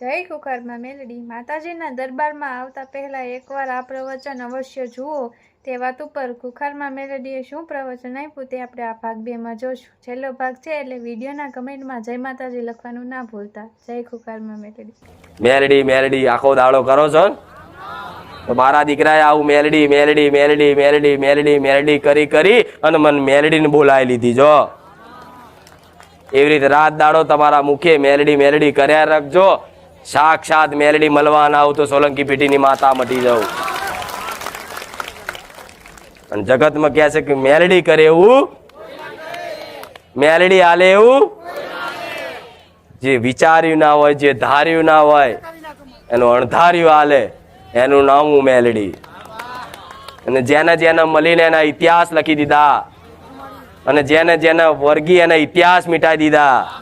જય કુકરમાં મેલડી. માતાજીના દરબારમાં આવતા પહેલા એકવાર આ પ્રવચન અવશ્ય જુઓ. તે વાત ઉપર કુખારમાં મેલડીએ શું પ્રવચન આપ્યું તે આપણે આ ભાગ બેમાં જોશું. છેલ્લો ભાગ છે એટલે વિડીયોના કમેન્ટમાં જય માતાજી લખવાનું ના ભૂલતા. જય કુખારમાં મેલડી. મેલડી મેલડી, આખો દાડો કરો છો? તો મારા દીકરાએ આવું મેલડી મેલડી મેલડી મેલડી મેલડી મેલડી કરી કરી અને મને મેલડીને બોલાવી લીધી, જો. એવી રીતે રાત દાડો તમારા મુખે મેલડી મેલડી કર્યા રાખજો. સાક્ષાત મેલડી મળવા ના આવું તો સોલંકી પેઢીની માતા મટી જાઉં. અને જગતમાં કહે છે કે મેલડી કરે એવું? મેલડી હાલે એવું? જે વિચાર્યું ના હોય, જે ધાર્યું ના હોય, એનું અણધાર્યું હાલે, એનું નામ મેલડી. અને જેને જેને મળીને એના ઇતિહાસ લખી દીધા, અને જેને જેને વર્ગી એના ઇતિહાસ મિટાઈ દીધા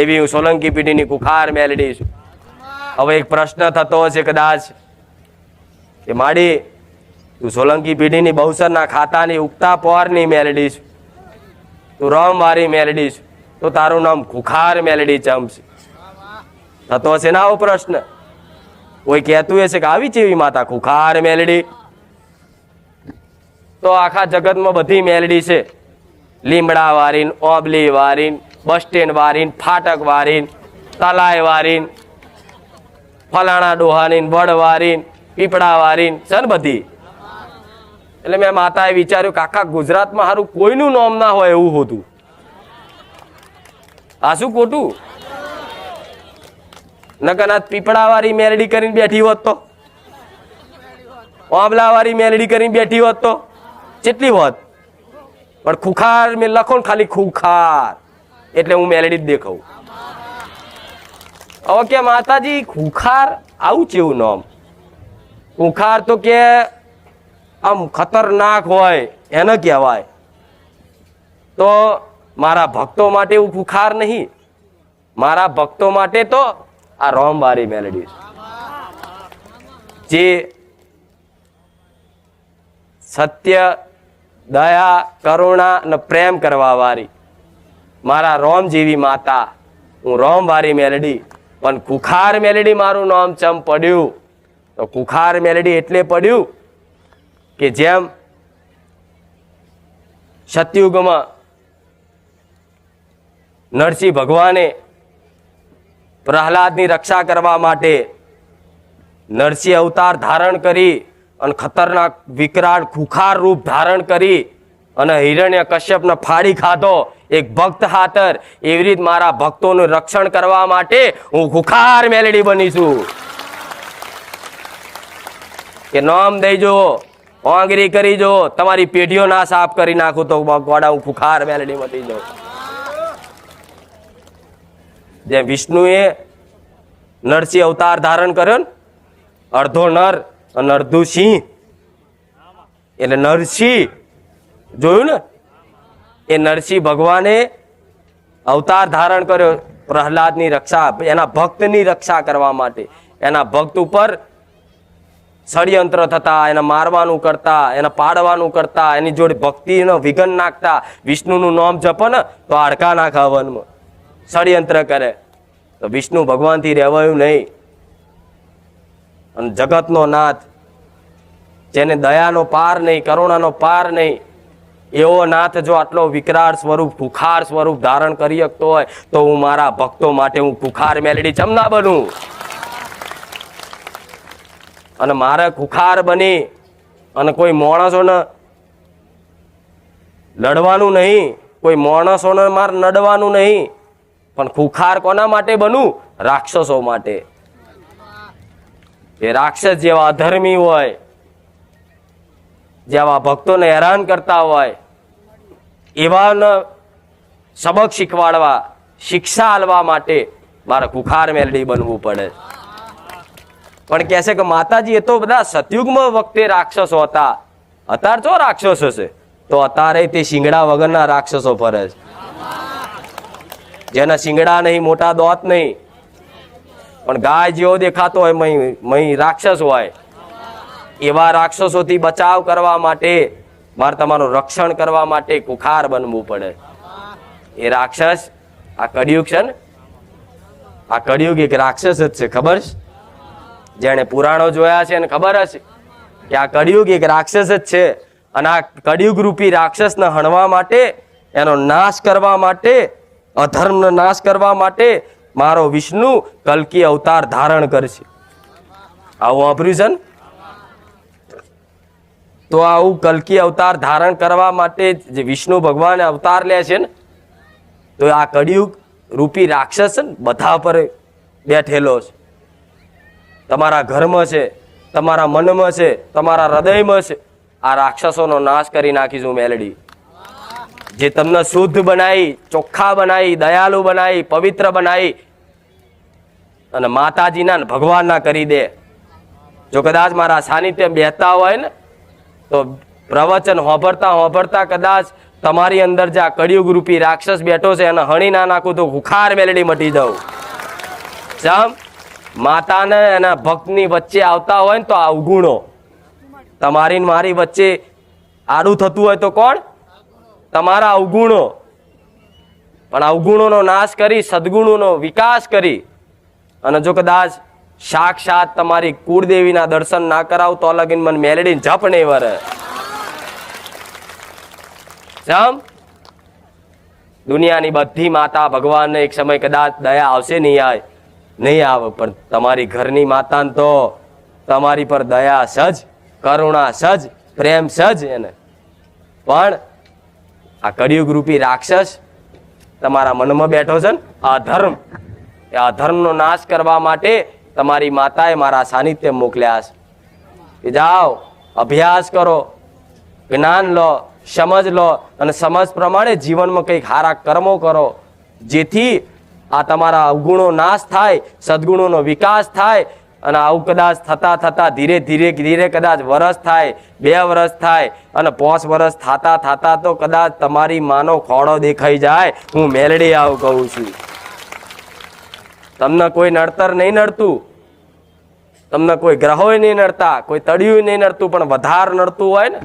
એવી હું સોલંકી પેઢીની કુખાર મેલડી છું હવે એક પ્રશ્ન થતો હશે કદાચ. કે માડી, તું સોલંકી પેઢીની બહુસરના ખાતાની ઉગતા પોરની મેલડી છું તું રમવારી મેલડી છું તો તારું નામ ખુખાર મેલડી ચમશે થતો હશે ના આવો પ્રશ્ન. કોઈ કહેતું હશે કે આવી ચેવી માતા ખુખાર મેલડી તો આખા જગતમાં બધી મેલડી છે. લીમડા વારીન ઓબલી વારીન બસ સ્ટેન્ડ વારીન ફાટક વારીન તલાય વારીન ફલાણા ડોહાની વડ વારીન પીપળા વારીન છે ને બધી. એટલે મેં માતાએ વિચાર્યું કે આખા ગુજરાતમાં સારું કોઈનું નામ ના હોય એવું હોતું. આ શું ખોટું? નકનાથ પીપળાવાળી મેરડી કરીને બેઠી હોત તો? ઓબલાવાળી મેરડી કરીને બેઠી હોત તો? કેટલી હોત? પણ ખુખાર મેં લખો ને ખાલી ખુખાર. એટલે હું મેલેડી જ દેખાઉં. હવે કે માતાજી, ખુખાર આવું કેવું નામ? ખુખાર તો કે આમ ખતરનાક હોય, એને કહેવાય. તો મારા ભક્તો માટે હું ખુખાર નહીં. મારા ભક્તો માટે તો આ રોમવારી મેલેડી છે. જે સત્ય, દયા, કરુણા અને પ્રેમ કરવા વાળી મારા રોમ જેવી માતા. હું રોમવારી મેલડી, પણ કુખાર મેલડી મારું નામ ચમ પડ્યું? તો કુખાર મેલડી એટલે પડ્યું કે જેમ સતયુગમાં નરસિંહ ભગવાને પ્રહલાદની રક્ષા કરવા માટે નરસિંહ અવતાર ધારણ કરી અને ખતરનાક વિકરાળ ખુખાર રૂપ ધારણ કરી અને હિરણ્ય કશ્યપને ફાડી ખાધો. એક ભક્ત હાતર એવી રીત મારા ભક્તોનું રક્ષણ કરવા માટે હું ખુખાર મેલડી બની છું. કે નામ દેજો ઓંગરી કરી જો, તમારી પેઢીઓ ના સાફ કરી નાખું તો ગોડા હું ખુખાર મેલડી મટી જાઉં. જેમ વિષ્ણુએ નરસિંહ અવતાર ધારણ કર્યો ને, અડધો નર અને અડધું સિંહ. એટલે નરસિંહ જોયું ને? એ નરસિંહ ભગવાને અવતાર ધારણ કર્યો પ્રહલાદની રક્ષા, એના ભક્તની રક્ષા કરવા માટે. એના ભક્ત ઉપર ષડયંત્ર થતા, એને મારવાનું કરતા, એને પાડવાનું કરતા, એની જોડે ભક્તિનો વિઘન નાખતા, વિષ્ણુનું નામ જપો ને તો હાડકા નાખા વનમાં ષડયંત્ર કરે. તો વિષ્ણુ ભગવાનથી રહેવાયું નહીં. અને જગતનો નાથ, જેને દયાનો પાર નહીં, કરુણાનો પાર નહીં એવો નાથ જો આટલો વિકરાળ સ્વરૂપ ખુખાર સ્વરૂપ ધારણ કરી શકતો હોય, તો હું મારા ભક્તો માટે હું ખુખાર મેલડી ચમના બનું. અને મારે ખુખાર બની અને કોઈ માણસોને લડવાનું નહીં, કોઈ માણસોને મારે નડવાનું નહીં, પણ ખુખાર કોના માટે બનવું રાક્ષસો માટે. એ રાક્ષસ જેવા અધર્મી હોય, જેવા ભક્તોને હેરાન કરતા હોય એવાને સબક શીખવાડવા, શિક્ષા આલવા માટે મારે કુખાર મેલડી બનવું પડે. પણ કહે છે કે માતાજી, એ તો બધા સતયુગમાં વખતે રાક્ષસો હતા. અત્યારે જો રાક્ષસો છે? તો અત્યારે તે શિંગડા વગરના રાક્ષસો ફરે છે. જેના શિંગડા નહીં, મોટા દોત નહીં. પણ ગાય જેવો દેખાતો હોય મહી રાક્ષસ હોય. એવા રાક્ષસોથી બચાવ કરવા માટે મારે તમારું રક્ષણ કરવા માટે કુખાર બનવું પડે. એ રાક્ષસ, આ કડિયુગ છે ને? આ કડિયુગ એક રાક્ષસ જ છે, ખબર છે? જેણે પુરાણો જોયા છે એને ખબર હશે? કે આ કડિયુગ એક રાક્ષસ જ છે અને આ કડિયુગ રૂપી રાક્ષસને હણવા માટે, એનો નાશ કરવા માટે, અધર્મનો નાશ કરવા માટે મારો વિષ્ણુ કલ્કી અવતાર ધારણ કરશે. આવું વાપર્યું છે ને? તો આવું કલ્કી અવતાર ધારણ કરવા માટે જે વિષ્ણુ ભગવાન અવતાર લે છે ને, તો આ કળિયુગ રૂપી રાક્ષસ બધા પર બેઠેલો છે. તમારા ઘરમાં છે, તમારા મનમાં છે, તમારા હૃદયમાં છે, આ રાક્ષસોનો નાશ કરી નાખીશું મેલડી. જે તમને શુદ્ધ બનાવી ચોખ્ખા બનાવી દયાળુ બનાવી પવિત્ર બનાવી અને માતાજીના ભગવાનના કરી દે. જો કદાચ મારા સાનિધ્ય બેહતા હોય ને તો પ્રવચન હોભરતા હોભરતા કદાચ તમારી અંદર જે આ કળિયુગ રૂપી રાક્ષસ બેઠો છે, એને હણી ના નાખું તો હુખાર મેલડી મટી જાઉં. જામ? માતાને એના ભક્તની વચ્ચે આવતા હોય ને તો આ અવગુણો તમારી મારી વચ્ચે આડું થતું હોય તો કોણ? તમારા અવગુણો પણ અવગુણોનો નાશ કરી, સદગુણોનો વિકાસ કરી. અને જો કદાચ સાક્ષાત તમારી કુળદેવીના દર્શન ના કરાવ તો લગીન મને મેલેડી જપ નહીં વરે. જમ? દુનિયાની બધી માતા ભગવાનને એક સમય કદાચ દયા આવશે નહીં આવે નહીં આવે, પણ તમારી ઘરની માતાને તો તમારી પર દયા સજ, કરુણા સજ, પ્રેમ સજ એને. પણ આ કળિયુગ રૂપી રાક્ષસ તમારા મનમાં બેઠો છે ને, આ ધર્મ. એ અધર્મનો નાશ કરવા માટે તમારી માતાએ મારા સાનિધ્ય મોકલ્યા છે. કે જાઓ, અભ્યાસ કરો, જ્ઞાન લો, સમજ લો અને સમજ પ્રમાણે જીવનમાં કંઈક સારા કર્મો કરો. જેથી આ તમારા અવગુણો નાશ થાય, સદગુણોનો વિકાસ થાય અને આવું કદાચ થતાં થતાં ધીરે ધીરે ધીરે કદાચ વરસ થાય, બે વરસ થાય અને પાંચ વરસ થતાં થતાં તો કદાચ તમારી માનો ખોડો દેખાઈ જાય. હું મેલડી આવું કહું છું. તમને કોઈ નડતર નહીં નડતું. તમને કોઈ ગ્રહોય નહીં નડતા, કોઈ તળિયું નહીં નડતું, પણ વધાર નડતું હોય ને,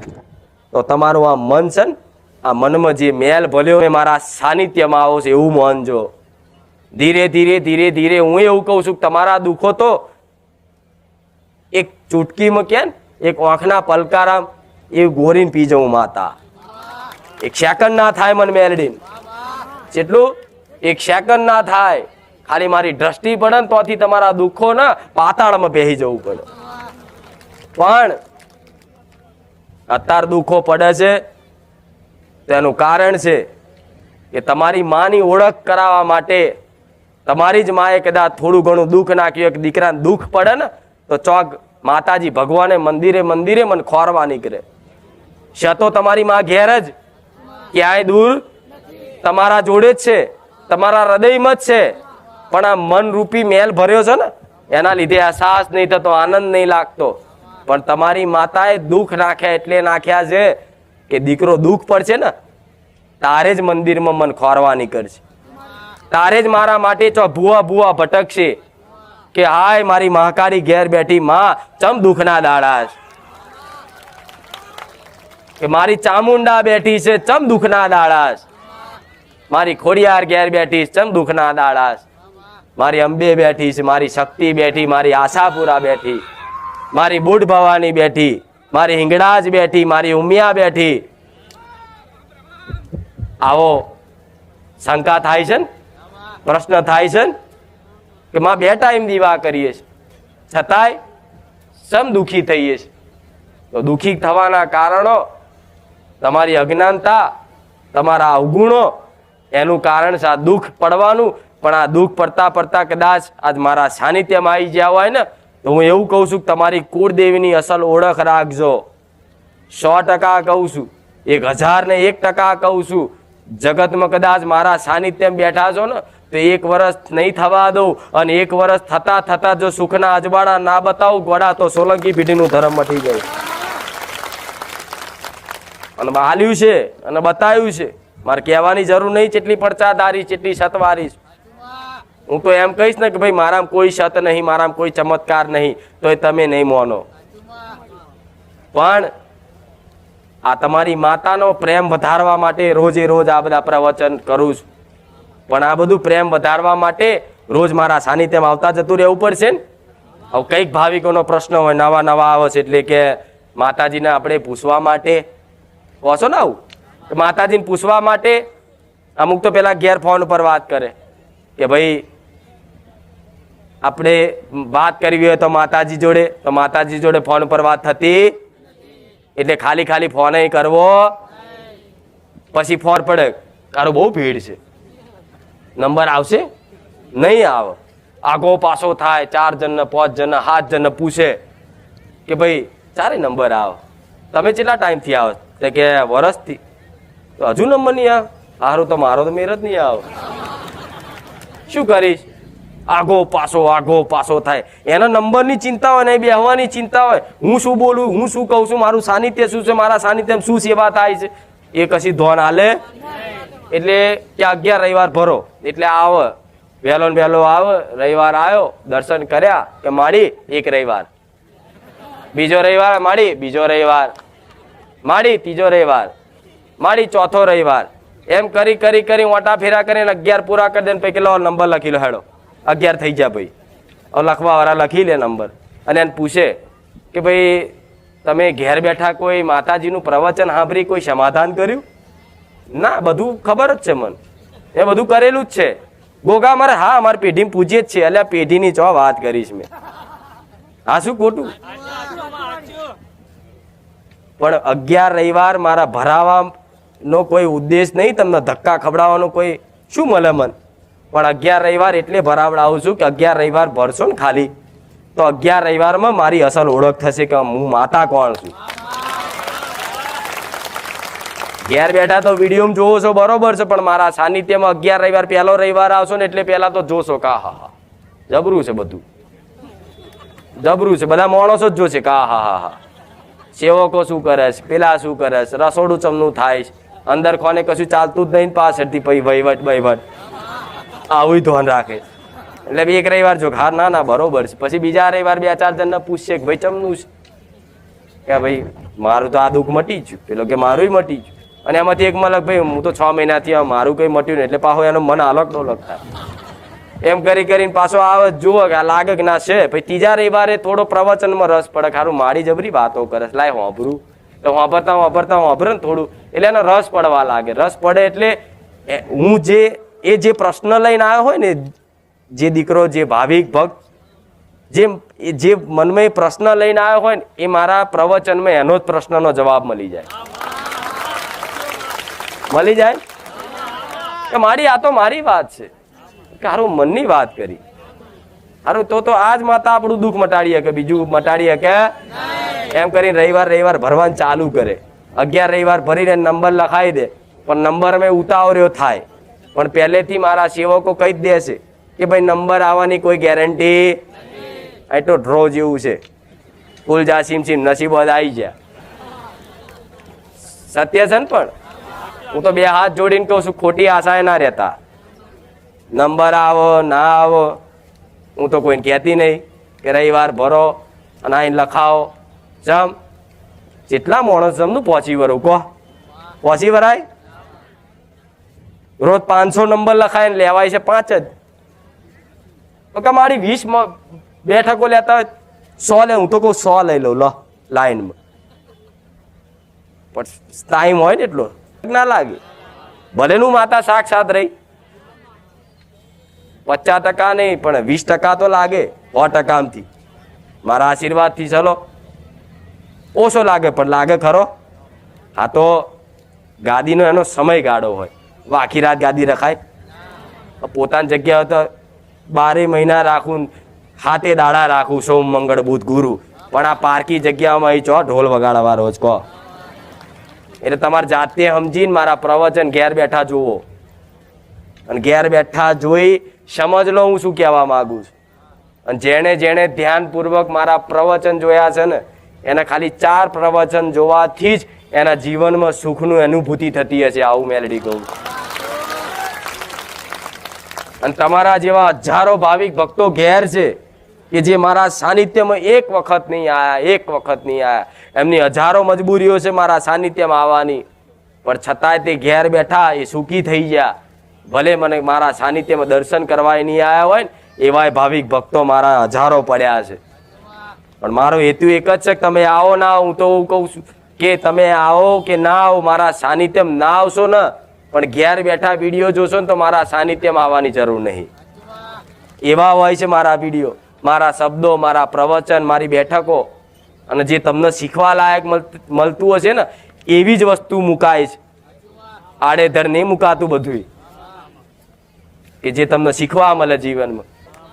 તો તમારું આ મન છે ને, આ મનમાં જે મેલ ભલ્યો એ મારા સાનિધ્યમાં આવો છે એવું માનજો ધીરે ધીરે ધીરે ધીરે હું એવું કહું છું તમારા દુઃખો તો એક ચૂટકીમાં કે એક આંખના પલકારામ એ ગોરીને પી જવું માતા. એક સેકન્ડ ના થાય મને મેલડીન. જેટલું એક સેકન્ડ ના થાય. ખાલી મારી દ્રષ્ટિ પડે ને તોથી તમારા દુઃખો ના પાતાળમાં બેહી જવું પડે. પણ અત્યાર દુઃખો પડે છે, તેનું કારણ છે કે તમારી માની ઓળખ કરાવવા માટે તમારી જ માએ કદાચ થોડું ઘણું દુઃખ નાખ્યું કે દીકરાને દુઃખ પડે ને, તો ચોક માતાજી ભગવાને મંદિરે મંદિરે મને ખોરવા નીકળે. શતો તમારી માં ઘેર જ, ક્યાંય દૂર તમારા જોડે જ છે, તમારા હૃદયમાં જ છે. પણ આ મન રૂપી મેલ ભર્યો છે ને, એના લીધે અહેસાસ નહીં થતો, આનંદ નહીં લાગતો. પણ તમારી માતાએ દુઃખ નાખ્યા એટલે નાખ્યા છે કે દીકરો દુઃખ પડશે ને, તારે જ મંદિરમાં મન ખોરવા નીકળશે તારે જ મારા માટે ચો ભૂવા ભૂવા ભટકશે કે હાય, મારી મહાકાળી ઘેર બેઠી માં, ચમ દુઃખના દાડા કે મારી ચામુંડા બેઠી છે, ચમ દુઃખના દાડા મારી ખોડિયાર ઘેર બેઠી ચમ દુઃખના દાડા મારી અંબે બેઠી છે, મારી શક્તિ બેઠી, મારી આશાપુરા બેઠી, મારી બુઢ ભવાની બેઠી, મારી હિંગળાજ બેઠી, મારી ઉમિયા બેઠી. આવો, શંકા થાય છે ને? પ્રશ્ન થાય છે ને? કે માં બે ટાઈમ દીવા કરીએ છીએ છતાંય સમ દુઃખી થઈએ છીએ તો દુઃખી થવાના કારણો તમારી અજ્ઞાનતા, તમારા અવગુણો, એનું કારણ છે આ દુઃખ પડવાનું પણ આ દુઃખ પડતા પડતા કદાચ આજ મારા સાનિધ્યમાં આવી ગયા હોય ને, તો હું એવું કહું છું કે તમારી કુળદેવીની અસલ ઓળખ રાખજો. સો ટકા કહું છું. એક હજાર ને એક ટકા કહું છું. જગતમાં કદાચ મારા સાનિધ્યમાં બેઠા છો ને, તો એક વર્ષ નહીં થવા દઉં અને એક વર્ષ થતા થતા જો સુખના અજવાળા ના બતાવું ગોળા તો સોલંકી પેઢીનું ધર્મ મટી ગયું. અને હાલ્યું છે અને બતાવ્યું છે. મારે કહેવાની જરૂર નહીં જેટલી પડચાદારી ચેટલી સતવારી. હું તો એમ કહીશ ને કે ભાઈ, મારામાં કોઈ શત નહીં, મારામાં કોઈ ચમત્કાર નહીં તો તમે નહીં માનો. પણ આ તમારી માતાનો પ્રેમ વધારવા માટે રોજે રોજ આ બધા પ્રવચન કરું છું. પણ આ બધું પ્રેમ વધારવા માટે રોજ મારા સાનિધ્યમાં આવતા જતું રહેવું પડશે ને? હવે કંઈક ભાવિકોનો પ્રશ્ન હોય, નવા નવા આવે છે એટલે કે માતાજીને આપણે પૂછવા માટે. કહો છો ને આવું? માતાજીને પૂછવા માટે અમુક તો પેલા ઘેર ફોન ઉપર વાત કરે કે ભાઈ આપણે વાત કરવી હોય તો માતાજી જોડે, તો માતાજી જોડે ફોન પર વાત થતી એટલે ખાલી ખાલી ફોન કરવો. પછી ફોન પડે, તારો બહુ ભીડ છે. નંબર આવશે? નહીં આવે. આગો પાછો થાય, ચાર જણને, પાંચ જણને, સાત જણને પૂછે કે ભાઈ, ચારે નંબર આવો. તમે કેટલા ટાઈમથી આવો? તો કે વરસથી તો હજુ નંબર નહીં આવે? સારું તો મારો તો મેર જ નહીં આવે. શું કરીશ? આગો પાછો આગો પાછો થાય. એનો નંબરની ચિંતા હોય નહીં બેહવાની ચિંતા હોય. હું શું બોલું, હું શું કહું છું, મારું સાનિધ્ય શું છે, મારા સાનિધ્યમાં શું સેવા થાય છે? એ કશી ધોન હાલે? એટલે કે અગિયાર રવિવાર ભરો. એટલે આવ. વહેલો ને વહેલો આવ. રવિવાર આવ્યો, દર્શન કર્યા કે માડી, એક રવિવાર. બીજો રવિવાર માડી, બીજો રવિવાર. માડી, ત્રીજો રવિવાર. માડી, ચોથો રવિવાર. એમ કરી કરી કરી ઓટા ફેરા કરીને અગિયાર પૂરા કરી દે પછી કેટલો નંબર લખી લો હેડો. અગિયાર થઈ ગયા ભાઈ. લખવાવાળા લખી લે નંબર. અને એને પૂછે કે ભાઈ, તમે ઘેર બેઠા કોઈ માતાજીનું પ્રવચન સાંભળી કોઈ સમાધાન કર્યું? ના, બધું ખબર જ છે મન. એ બધું કરેલું જ છે. ગોગા મારે હા, અમારી પેઢી પૂછીએ જ છે એટલે પેઢીની ચો વાત કરીશ મેં. હા, શું ખોટું? પણ અગિયાર રવિવાર મારા ભરાવાનો કોઈ ઉદ્દેશ નહીં, તમને ધક્કા ખવડાવવાનો કોઈ? શું મળે મન? પણ અગિયાર રવિવાર એટલે ભરાવડાવું છું કે અગિયાર રવિવાર ભરશો ને ખાલી. તો અગિયાર રવિવારમાં મારી અસલ ઓળખ થશે કે હું માતા કોણ છું. ઘેર બેઠા તો વીડિયો જોવો છો, બરોબર છે, પણ મારા સાનિધ્યમાં અગિયાર રવિવાર, પહેલો રવિવાર આવશો ને એટલે પહેલા તો જોશો કા હા હા. જબરું છે બધું. જબરું છે, બધા માણસો જ જોશે કા હા હા હા. સેવકો શું કરે છે, પેલા શું કરે છે, રસોડું ચમનું થાય છે. અંદર કોને કશું ચાલતું જ નહીં પાછળથી પછી વહીવટ વહીવટ આવું ધ્યાન રાખે. એટલે એક રવિવાર જો હા ના ના, બરોબર છે. પછી બીજા રવિવાર બે ચાર જણને પૂછશે કે ભાઈ ચમનું છે? કે ભાઈ, મારું તો આ દુઃખ મટી ગયું. પેલો કે મારું મટી ગયું. અને એમાંથી એક મલક, ભાઈ, હું તો છ મહિનાથી મારું કંઈ મટ્યું નહીં. એટલે પાછો એનો મન અલગ નો લખતા એમ કરી કરીને પાછો આવે, જુઓ કે આ લાગે કે ના છે. પછી ત્રીજા રવિવારે થોડો પ્રવચનમાં રસ પડે. ખારું મારી જબરી વાતો કરે લાય હોંભરું. તો હોંભરતા હોંભરતા હોંભરે ને થોડું. એટલે એનો રસ પડવા લાગે. રસ પડે એટલે હું જે એ જે પ્રશ્ન લઈને આવ્યો હોય ને, જે દીકરો, જે ભાવિક ભક્ત, જે જે મનમાં પ્રશ્ન લઈને આવ્યો હોય ને, એ મારા પ્રવચનમાં એનો જ પ્રશ્નનો જવાબ મળી જાય. મળી જાય? કે મારી, આ તો મારી વાત છે. હારું મનની વાત કરી. હારું, તો તો આજ માતા આપણું દુઃખ મટાડીએ કે બીજું મટાડીએ કે એમ કરીને રવિવાર રવિવાર ભરવાનું ચાલુ કરે. અગિયાર રવિવાર ભરીને નંબર લખાવી દે, પણ નંબર મેં ઉતાવળ્યો થાય. પણ પહેલેથી મારા સેવકો કહી જ દેશે કે ભાઈ નંબર આવવાની કોઈ ગેરંટી એટલો ડ્રો જેવું છે. કુલ જા સીમ સીમ નસીબ આવી ગયા. સત્ય છે ને પણ? હું તો બે હાથ જોડીને કહું છું, ખોટી આશાએ ના રહેતા. નંબર આવો, ના આવો, હું તો કોઈને કહેતી નહીં કે રવિવાર ભરો અને અહીં લખાવો. જમ. જેટલા માણસ જમનું પહોંચી વરું, કહો. પહોંચી વરાય? રોજ પાંચસો નંબર લખાય ને લેવાય છે પાંચ જ. કે મારી વીસ બેઠકો લેતા સો લે, હું તો કહું સો લઈ લઉં, લો, લાઈનમાં. પણ ટાઈમ હોય ને એટલો, ના લાગે. ભલેનું માતા સાક્ષાત રહી. પચાસ ટકા નહીં, પણ વીસ ટકા તો લાગે, સો ટકાથી મારા આશીર્વાદથી ચલો. ઓછો લાગે, પણ લાગે ખરો. હા તો ગાદીનો એનો સમય ગાળો હોય. આખી રાત ગાદી રખાય. પોતાની જગ્યા તો બારે મહિના રાખું, હાથે દાડા રાખું, સોમ, મંગળ, બુધ, ગુરુ. પણ આ પારકી જગ્યામાં અહીં ચો ઢોલ વગાડવા રોજ કહો એટલે તમારે જાતે સમજીને મારા પ્રવચન ઘેર બેઠા જુઓ. અને ઘેર બેઠા જોઈ સમજ લો હું શું કહેવા માંગુ છું. અને જેણે જેણે ધ્યાનપૂર્વક મારા પ્રવચન જોયા છે ને, એને ખાલી ચાર પ્રવચન જોવાથી જ એના જીવનમાં સુખનું અનુભૂતિ થતી હશે, આવું મેલડી કહું છું. અને તમારા જેવા હજારો ભાવિક ભક્તો ઘેર છે કે જે મારા સાનિધ્યમાં એક વખત નહીં આવ્યા એક વખત નહીં આવ્યા એમની હજારો મજબૂરીઓ છે મારા સાનિધ્યમાં આવવાની. પણ છતાંય તે ઘેર બેઠા એ સુખી થઈ ગયા. ભલે મને મારા સાનિધ્યમાં દર્શન કરવા નહીં આવ્યા હોય ને, એવાય ભાવિક ભક્તો મારા હજારો પડ્યા છે. પણ મારો હેતુ એક જ છે કે તમે આવો ના હું તો કહું છું કે તમે આવો કે ના આવો, મારા સાનિધ્યમાં ના આવશો ને. પણ ઘેર બેઠા વીડિયો જોશો ને તો મારા સાનિધ્યમાં આવવાની જરૂર નહીં. એવા હોય છે મારા વીડિયો, મારા શબ્દો, મારા પ્રવચન, મારી બેઠકો. અને જે તમને શીખવા લાયક મળ- મળતું હશે ને, એવી જ વસ્તુ મુકાય છે. આડેધડ નહીં મુકાતું બધું કે જે તમને શીખવા મળે જીવનમાં.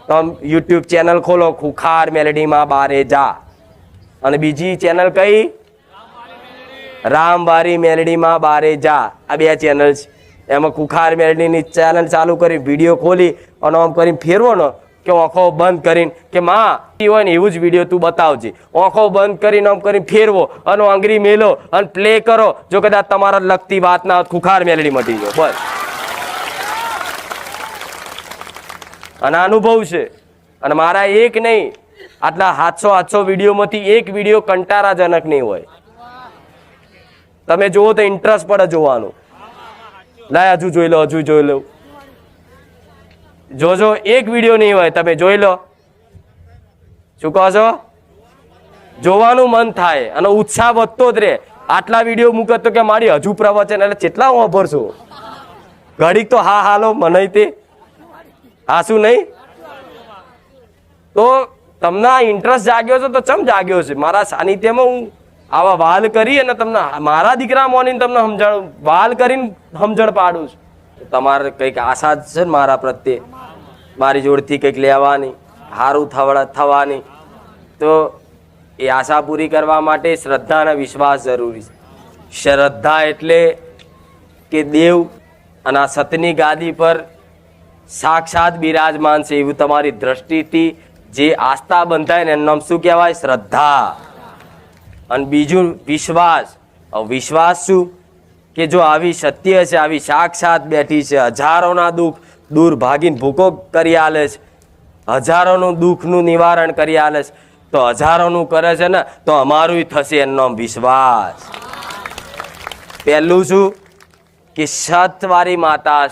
તમે યુટ્યુબ ચેનલ ખોલો, ખુખાર મેલેડીમાં બારે જા. અને બીજી ચેનલ કઈ? રામવારી મેલડીમાં બારે જા. આ બે ચેનલ છે. એમાં કુખાર મેલડીની ચેનલ ચાલુ કરી વીડિયો ખોલી અને આમ કરીને ફેરવોનો કે આંખો બંધ કરીને કે માં હોય ને એવું જ વીડિયો તું બતાવજે. આંખો બંધ કરીને આમ કરીને ફેરવો અને આંગળી મેલો અને પ્લે કરો. જો કદાચ તમારા લગતી વાત ના ખુખાર મેલડી મટી ગયો. બસ. અને અનુભવ છે. અને મારા એક નહીં, આટલા સાતસો સાતસો વિડીયોમાંથી એક વીડિયો કંટારાજનક નહીં હોય. તમે જુઓ તો ઇન્ટરેસ્ટ પડે જોવાનું. લાય, હજુ જોઈ લો, હજુ જોઈ લો. જોજો, એક વીડિયો નહીં હોય, તમે જોઈ લો. શું કહો છો? જોવાનું મન થાય અને ઉત્સાહ વધતો જ રહે. આટલા વીડિયો મૂકે તો કે મારી હજુ પ્રવચન, એટલે કેટલા હું અભરશું ઘડીક તો હા, હાલો, મને તે. હા, શું નહીં? તો તમને ઇન્ટરેસ્ટ જાગ્યો છે તો ચમ જાગ્યો છે? મારા સાનિધ્યમાં હું આવા વાલ કરી અને તમને મારા દીકરા મોની તમને સમજણ, વાલ કરીને સમજણ પાડું છું. તમારે કંઈક આશા છે ને મારા પ્રત્યે? મારી જોડથી કંઈક લેવાની સારું થવા થવાની. તો એ આશા પૂરી કરવા માટે શ્રદ્ધા અને વિશ્વાસ જરૂરી છે. શ્રદ્ધા એટલે કે દેવ અને આ સતની ગાદી પર સાક્ષાત બિરાજમાન છે. એવું તમારી દ્રષ્ટિથી જે આસ્થા બંધાય ને એનું નામ શું કહેવાય? શ્રદ્ધા. અને બીજું વિશ્વાસ. વિશ્વાસ શું? કે જો આવી સત્ય છે, આવી સાક્ષાત બેઠી છે, હજારોના દુઃખ દૂર ભાગીને ભૂકો કરી આલે છે, હજારોનું દુઃખનું નિવારણ કરી આલે છે, તો હજારોનું કરે છે ને, તો અમારું થશે એનો વિશ્વાસ. પહેલું શું? કે સતવારી માતા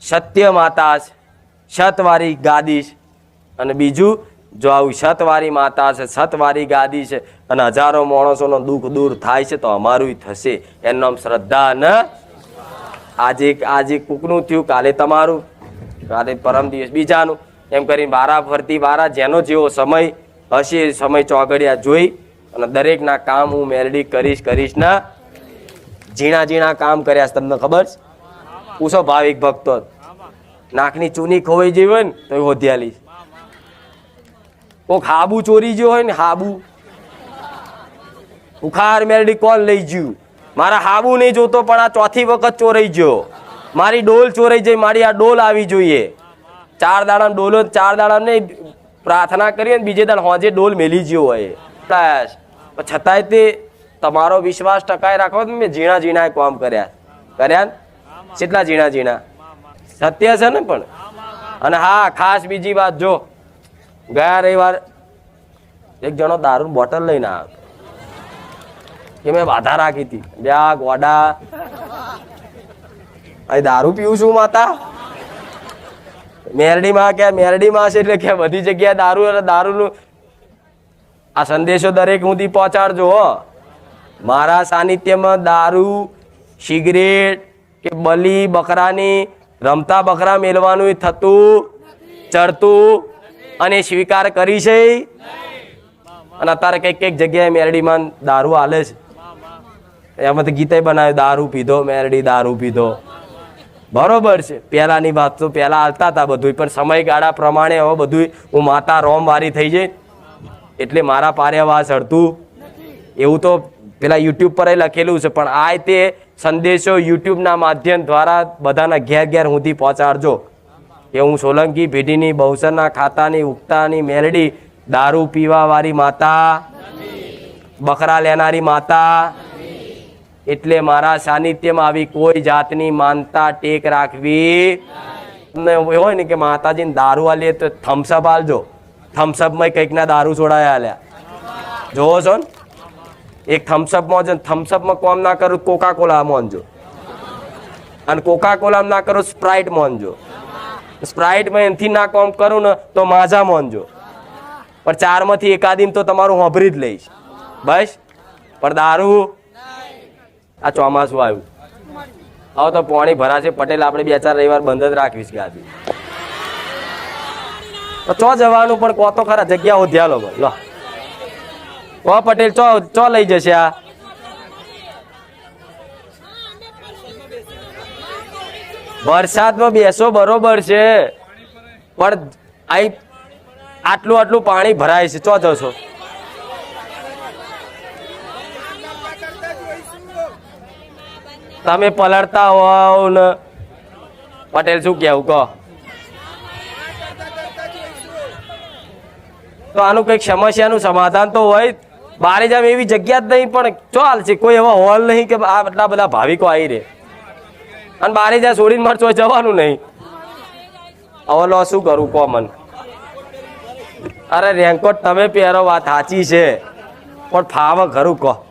સત્ય માતા સતવારી ગાદી છે. અને બીજું જો આવી સતવારી માતા છે સતવારી ગાદી છે અને હજારો માણસોનો દુઃખ દૂર થાય છે તો અમારું થશે. એનું નામ શ્રદ્ધા ને આજે આજે કૂકનું થયું, કાલે તમારું, કાલે પરમ દિવસ બીજાનું. એમ કરીને વારા ફરતી વારા જેનો જેવો સમય હશે એ સમય ચોગડિયા જોઈ અને દરેકના કામ હું મેલડી કરીશ કરીશ ના ઝીણા ઝીણા કામ કર્યા છે, તમને ખબર છે? પૂછો ભાવિક ભક્તો. નાકની ચૂની ખોવાઈ જેવી હોય ને તો હોધ્યાલી કોક હાબુ ચોરી ગયો હોય ને હાબુ. ઉખાર મેરડી કોણ લઈ ગયું મારા હાબુ નહીં જોતો, પણ આ ચોથી વખત ચોરાઈ ગયો મારી ડોલ ચોરાઈ જઈ મારી આ ડોલ આવી જોઈએ. ચાર દાડા ડોલો ચાર દાડા નહીં પ્રાર્થના કરીએ ને બીજે દાડ હોજે ડોલ મેલી ગયો હોય. છતાંય તે તમારો વિશ્વાસ ટકાઈ રાખો મેં ઝીણા ઝીણા કામ કર્યા. કર્યા? કેટલા ઝીણા ઝીણા? સત્ય છે ને પણ. અને હા, ખાસ બીજી વાત જો. ગયા રવિવાર એક જણો દારૂ બોટલ લઈને આવ્યો. કે મેં બાધા રાખી હતી. બે ગોડા અહીં દારૂ પીવું છું માતા. મેરડીમાં કે મેરડીમાં છે એટલે કે બધી જગ્યાએ દારૂ એટલે દારૂનું આ સંદેશો દરેક સુધી પહોંચાડજો, હો. મારા સાનિધ્યમાં દારૂ, સિગરેટ કે બલી બકરાની રમતા બકરા મેળવાનું થતું, ચડતું અને સ્વીકાર કરી છે. અને અત્યારે કંઈક કંઈક જગ્યાએ મેરડીમાં દારૂ હાલે છે. એમાંથી ગીતે બનાવ્યું દારૂ પીધો મેરડી, દારૂ પીધો. બરોબર છે. પહેલાની વાત તો પહેલા હાલતા હતા બધું પણ સમયગાળા પ્રમાણે હવે બધું હું માતા રોમ વારી થઈ જાય એટલે મારા પાર્યાવાસ અડતું એવું તો પેલા યુટ્યુબ પર લખેલું છે, પણ આ તે સંદેશો યુટ્યુબના માધ્યમ દ્વારા બધાના ઘેર ઘેર સુધી પહોંચાડજો. કે હું સોલંકી પેઢીની બહુસરના ખાતાની ઉગતાની મેલડી દારૂ પીવાવાળી માતા બકરા લેનારી માતા એટલે મારા સાનિધ્યમાં આવી કોઈ જાતની માનતા ટેક રાખવી તમને હોય ને કે માતાજીને દારૂ આલીએ તો થમ્સઅપ આલજો. થમ્સઅપમાં કંઈકના દારૂ છોડાયા આલ્યા. જોવો છો ને એક થમ્સઅપમાં છે થમ્સઅપમાં કોમ ના કરું કોકા કોલા મોનજો અને કોકા કોલા ના કરો સ્પ્રાઇટ મોનજો સ્પ્રાઇટમાં એનથી ના કોમ કરું ને તો માઝા મોનજો પણ ચારમાંથી એકાદીમ તો તમારું હોભરી જ લઈશ. બસ? પણ દારૂ? આ ચોમાસું આવ્યું. હવે તો પાણી ભરાશે. પટેલ, આપણે બે ચાર રવિવાર બંધ જ રાખવીશ ગાદી. તો ચો જવાનું? પણ કો તો ખરા, જગ્યા હોધ્યા લો. કહો પટેલ, ચો ચો લઈ જશે આ? વરસાદમાં બેસો, બરોબર છે. પણ આઈ આટલું આટલું પાણી ભરાય છે. ચો જશો? તમે પલળતા હોવ ને. પટેલ, શું કેવું કહો. તો આનું કંઈક સમસ્યાનું સમાધાન તો હોય. બારે જામ એવી જગ્યા જ નહીં, પણ ચાલ છે. કોઈ એવા હોલ નહીં કે આ આટલા બધા ભાવિકો આવી રહે. અને બારે જ્યાં છોડીને મારે જવાનું નહીં. હવે લો, શું કરું કોમન અરે રેન્કોટ તમે પહેરો, વાત સાચી છે. પણ ફાવ ખરું, કહો.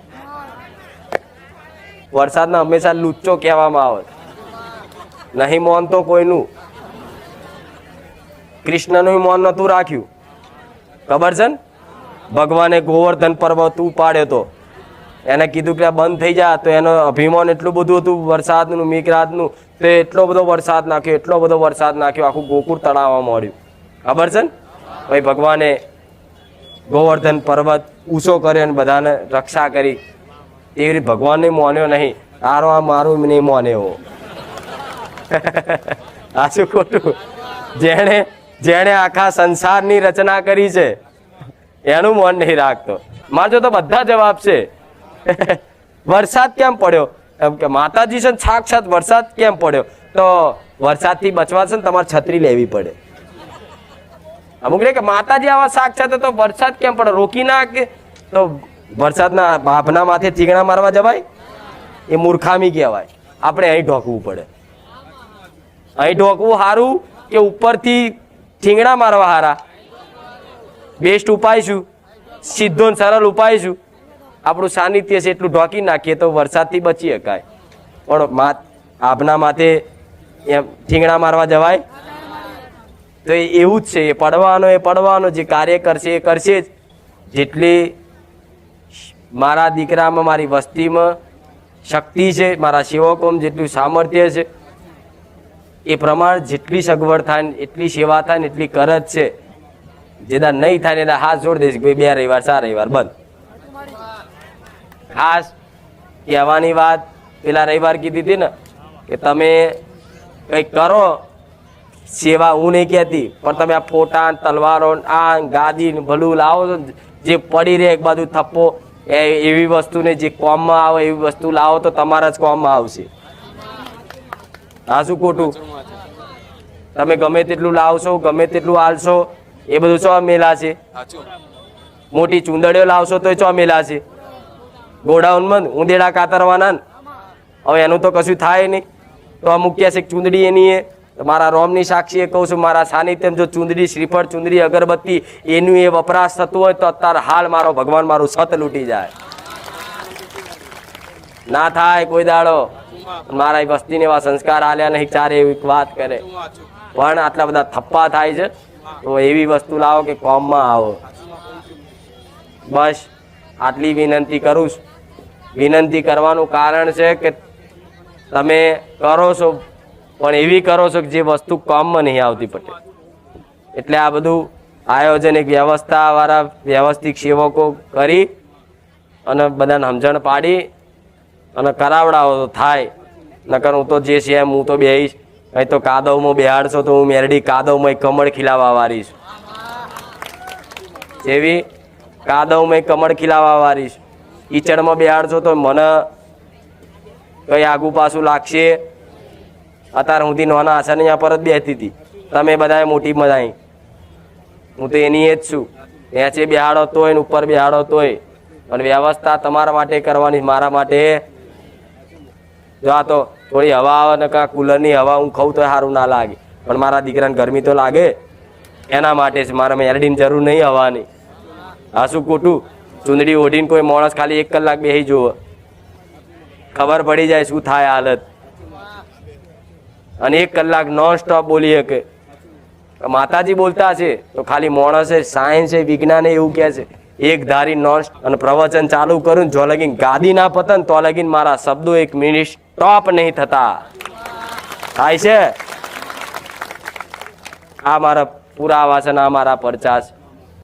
વરસાદના હંમેશા લુચ્ચો કહેવામાં આવે. નહીં મોન તો કોઈનું. કૃષ્ણનું મોન નહોતું રાખ્યું. ખબર છે ને? ભગવાને ગોવર્ધન પર્વત ઉપાડ્યો તો. એને કીધું કે બંધ થઈ જા, તો એનો અભિમાન એટલું બધું હતું વરસાદનું, મેઘરાજનું, તો એટલો બધો વરસાદ નાખ્યો, એટલો બધો વરસાદ નાખ્યો, આખું ગોકુળ તળાવવા મળ્યું. ખબર છે ને? ભાઈ ભગવાને ગોવર્ધન પર્વત ઊંચો કર્યો અને બધાને રક્ષા કરી. એવી રીતે ભગવાનને મોન્યો નહીં. આરો આ મારું નહીં મોન્યો. આ શું ખોટું? જેણે જેણે આખા સંસારની રચના કરી છે, એનું મન નહીં રાખતો. મારજો તો બધા જવાબ છે. વરસાદ કેમ પડ્યો? એમ કે માતાજી છે ને સાક્ષાત વરસાદ કેમ પડ્યો? તો વરસાદથી બચવા છે ને તમારે છત્રી લેવી પડે. અમુક રે કે માતાજી આવા સાક્ષાત તો વરસાદ કેમ પડે રોકી ના કે તો વરસાદના બાપના માથે ચીગણા મારવા જવાય? એ મૂર્ખામી કહેવાય. આપણે અહીં ઢોકવું પડે. અહીં ઢોકવું સારું કે ઉપરથી ઠીંગણા મારવા હારા? બેસ્ટ ઉપાય શું? સીધો ને સરળ ઉપાય શું? આપણું સાનિધ્ય છે એટલું ઢોકી નાખીએ તો વરસાદથી બચી શકાય. પણ માત આભના માથે એમ ઠીંગણા મારવા જવાય? તો એ એવું જ છે, એ પડવાનો એ પડવાનો, જે કાર્ય કરશે, એ કરશે જ. જેટલી મારા દીકરામાં, મારી વસ્તીમાં શક્તિ છે, મારા સેવકોમાં જેટલું સામર્થ્ય છે, એ પ્રમાણે જેટલી સગવડ થાય ને એટલી સેવા થાય ને એટલી કરજ છે. જેના નહીં થાય એના હાથ જોડ દઈશ ભાઈ, બે રવિવાર, ચાર રવિવાર, બંધ. ખાસ કહેવાની વાત પેલા રવિવાર કીધી હતી ને કે તમે કંઈક કરો સેવા હું નહીં કહેતી પણ તમે આ ફોટા તલવારો આ ગાદી ભલું લાવો છો જે પડી રહે એક બાજુ થપ્પો એ એવી વસ્તુને જે કોમમાં આવે એવી વસ્તુ લાવો તો તમારા જ કોમમાં આવશે. આ શું ખોટું? તમે ગમે તેટલું લાવશો ગમે તેટલું આલશો એ બધું ચો મેલા છે? મોટી ચુંદડીઓ લાવશો તો ચો મેલા છે? ગોડાઉનમાં ઉંદેડા કાતરવાના હવે એનું તો કશું થાય નહીં. તો અમુક કહે છે ચૂંદડી એની એ. મારા રોમની સાક્ષીએ કહું છું, મારા સાનિધ્યમ જો ચૂંદડી, શ્રીફળ, ચૂંદડી, અગરબત્તી એનું એ વપરાશ થતું હોય તો અત્યારે હાલ મારો ભગવાન મારું સત લૂટી જાય. ના થાય કોઈ દાડો. મારા વસ્તીને એવા સંસ્કાર આલ્યા નહીં ચારે એવી વાત કરે. પણ આટલા બધા થપ્પા થાય છે. તો એવી વસ્તુ લાવો કે કોમમાં આવો. બસ, આટલી વિનંતી કરું છું. વિનંતી કરવાનું કારણ છે કે તમે કરો છો, પણ એવી કરો છો કે જે વસ્તુ કામમાં નહીં આવતી પટેલ એટલે આ બધું આયોજન એક વ્યવસ્થાવાળા વ્યવસ્થિત સેવકો કરી અને બધાને સમજણ પાડી અને કરાવડાવો તો થાય. નકર હું તો જે છે એમ હું તો બેહીશ. અહીં તો કાદવમાં બેહાડશો તો હું મેરડી કાદવમાં કમળ ખીલાવા વારીશ જેવી કાદવમાં કમળ ખીલાવા વાળી છું ઈચડમાં બેહાડશો તો મને કંઈ આગું પાછું લાગશે. અત્યારે સુધી નાના આશા અહીંયા પર જ બેસતી હતી. તમે બધાએ મોટી મજાઈ હું તો એની એ જ છું. નીચે બેહાડો તોય ને ઉપર બેહાડો તોય અને વ્યવસ્થા તમારા માટે કરવાની, મારા માટે. જો આ તો થોડી હવા આવે ને કાં કુલરની હવા હું ખાઉં તો સારું ના લાગે. પણ મારા દીકરાને ગરમી તો લાગે. એના માટે જ મારે મેરડીની જરૂર નહીં હવાની. આ શું ખોટું? ચૂંદડી ઓઢીને કોઈ માણસ ખાલી એક કલાક બેસી જુઓ. ખબર પડી જાય શું થાય હાલત. અને એક કલાક નોન સ્ટોપ બોલી શકે. માતાજી બોલતા છે તો ખાલી માણસે સાયન્સ છે વિજ્ઞાન એવું કહે છે. એક ધારી નોન અને પ્રવચન ચાલુ કરું જો લગીન ગાદી ના પતન, તો લગીન મારા શબ્દો એક મિનિટ સ્ટોપ નહીં થતા. થાય છે? આ મારા પુરાવા છે ને આ મારા પરચા છે.